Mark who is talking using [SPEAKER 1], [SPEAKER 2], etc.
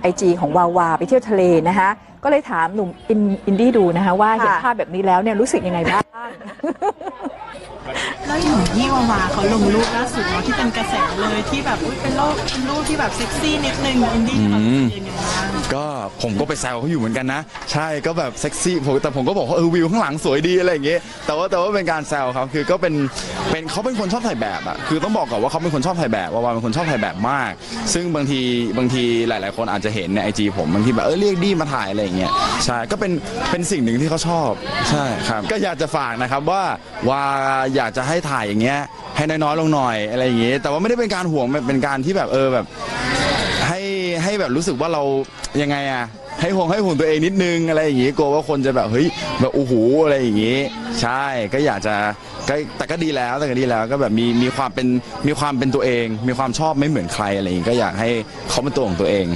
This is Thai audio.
[SPEAKER 1] ไอจีของวาวาไปเที่ยวทะเลนะคะก็เลยถามหนุ่มอินอินดี้ดูนะคะว่าเห็น
[SPEAKER 2] ค่ะ
[SPEAKER 1] ภาพแบบนี้แล้วเนี่ยรู้สึกยังไงบ้าง
[SPEAKER 3] แล้วอย่างที่วาวาเขาลงรูปล่าสุดเนาะที่เป็นกระแสเลยที่แบบอุ๊ยเป็นรูปเป็นรูปที่แบบเซ็กซี่นิดนึงอินดี้เขารู้สึกยังไงบ้าง
[SPEAKER 4] ก็ผมก็ไปแซวเขาอยู่เหมือนกันนะ ใช่ก็แบบเซ็กซี่ผมแต่ผมก็บอกว่าเออวิวข้างหลังสวยดีอะไรอย่างเงี้ยแต่ว่าแต่ว่าเป็นการแซวครับคือก็เป็นเป็นเขาเป็นคนชอบถ่ายแบบอะคือต้องบอกก่อนว่าเขาเป็นคนชอบถ่ายแบบว่าวาเป็นคนชอบถ่ายแบบมาก ซึ่งบางทีบางทีหลาย ๆ คนอาจจะเห็นในไอจีผมบางทีแบบเออเรียกดีมาถ่ายอะไรอย่างเงี้ยใช่ก็เป็นเป็นสิ่งหนึ่งที่เขาชอบใช่ครับก็อยากจะฝากนะครับว่าว่าอยากจะให้ถ่ายอย่างเงี้ยให้น้อยๆลงหน่อยอะไรอย่างเงี้ยแต่ว่าไม่ได้เป็นการห่วงเป็นการที่แบบเออแบบ แบบรู้สึกว่าเรายังไงอะให้ห่วงให้ห่วงตัวเองนิดนึงอะไรอย่างงี้กลัวว่าคนจะแบบเฮ้ยแบบโอ้โหอะไรอย่างงี้ ใช่ก็อยากจะก็แต่ก็ดีแล้วแต่ก็ดีแล้วก็แบบมีมีความเป็นมีความเป็นตัวเอง มีความชอบไม่เหมือนใครอะไรอย่างงี้ก็อยากให้เขาเป็นตัวของตัวเอง